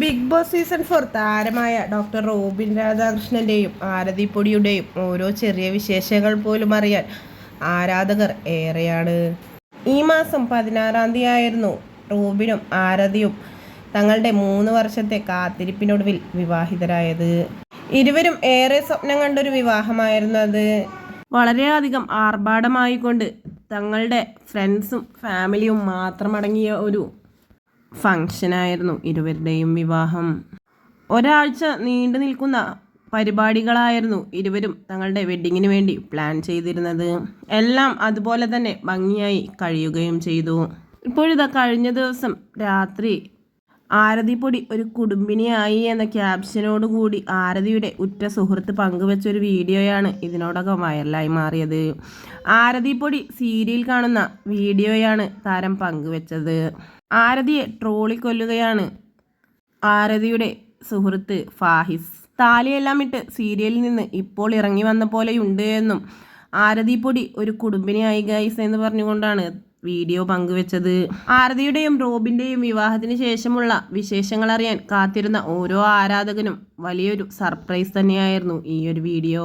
Big Boss season four താരമായ doctor Robin രാധാകൃഷ്ണന്റെയും ആരതിപ്പൊടിയുടെയും ഓരോ ചെറിയ വിശേഷങ്ങൾ പോലും അറിയാൻ ആരാധകർ ഏറെയാണ്. ഈ മാസം പതിനാറാം തീയതി ആയിരുന്നു റോബിനും ആരതിയും തങ്ങളുടെ മൂന്ന് വർഷത്തെ കാത്തിരിപ്പിനൊടുവിൽ വിവാഹിതരായത്. ഇരുവരും ഏറെ സ്വപ്നം കണ്ടൊരു വിവാഹമായിരുന്നു അത്. വളരെയധികം ആർഭാടമായിക്കൊണ്ട് തങ്ങളുടെ ഫ്രണ്ട്സും ഫാമിലിയും മാത്രമടങ്ങിയ ഒരു ഫങ്ഷനായിരുന്നു ഇരുവരുടെയും വിവാഹം. ഒരാഴ്ച നീണ്ടു നിൽക്കുന്ന പരിപാടികളായിരുന്നു ഇരുവരും തങ്ങളുടെ വെഡ്ഡിങ്ങിന് വേണ്ടി പ്ലാൻ ചെയ്തിരുന്നത്. എല്ലാം അതുപോലെ തന്നെ ഭംഗിയായി കഴിയുകയും ചെയ്തു. ഇപ്പോഴിതാ കഴിഞ്ഞ ദിവസം രാത്രി ആരതിപ്പൊടി ഒരു കുടുംബിനിയായി എന്ന ക്യാപ്ഷനോട് കൂടി ആരതിയുടെ ഉറ്റ സുഹൃത്ത് പങ്കുവെച്ച ഒരു വീഡിയോയാണ് ഇതിനോടകം വൈറലായി മാറിയത്. ആരതിപ്പൊടി സീരിയൽ കാണുന്ന വീഡിയോയാണ് താരം പങ്കുവെച്ചത്. ആരതിയെ ട്രോളിക്കൊല്ലുകയാണ് ആരതിയുടെ സുഹൃത്ത് ഫാഹിസ്. താലിയെല്ലാം ഇട്ട് സീരിയലിൽ നിന്ന് ഇപ്പോൾ ഇറങ്ങി വന്ന പോലെയുണ്ട് എന്നും ആരതിപ്പൊടി ഒരു കുടുംബിനിയായി ഗൈസ് എന്ന് പറഞ്ഞുകൊണ്ടാണ് വീഡിയോ പങ്കുവച്ചത് ആരതിയുടെയും റോബിന്റെയും വിവാഹത്തിന് ശേഷമുള്ള വിശേഷങ്ങൾ അറിയാൻ കാത്തിരുന്ന ഓരോ ആരാധകനും വലിയൊരു സർപ്രൈസ് തന്നെയായിരുന്നു ഈ ഒരു വീഡിയോ.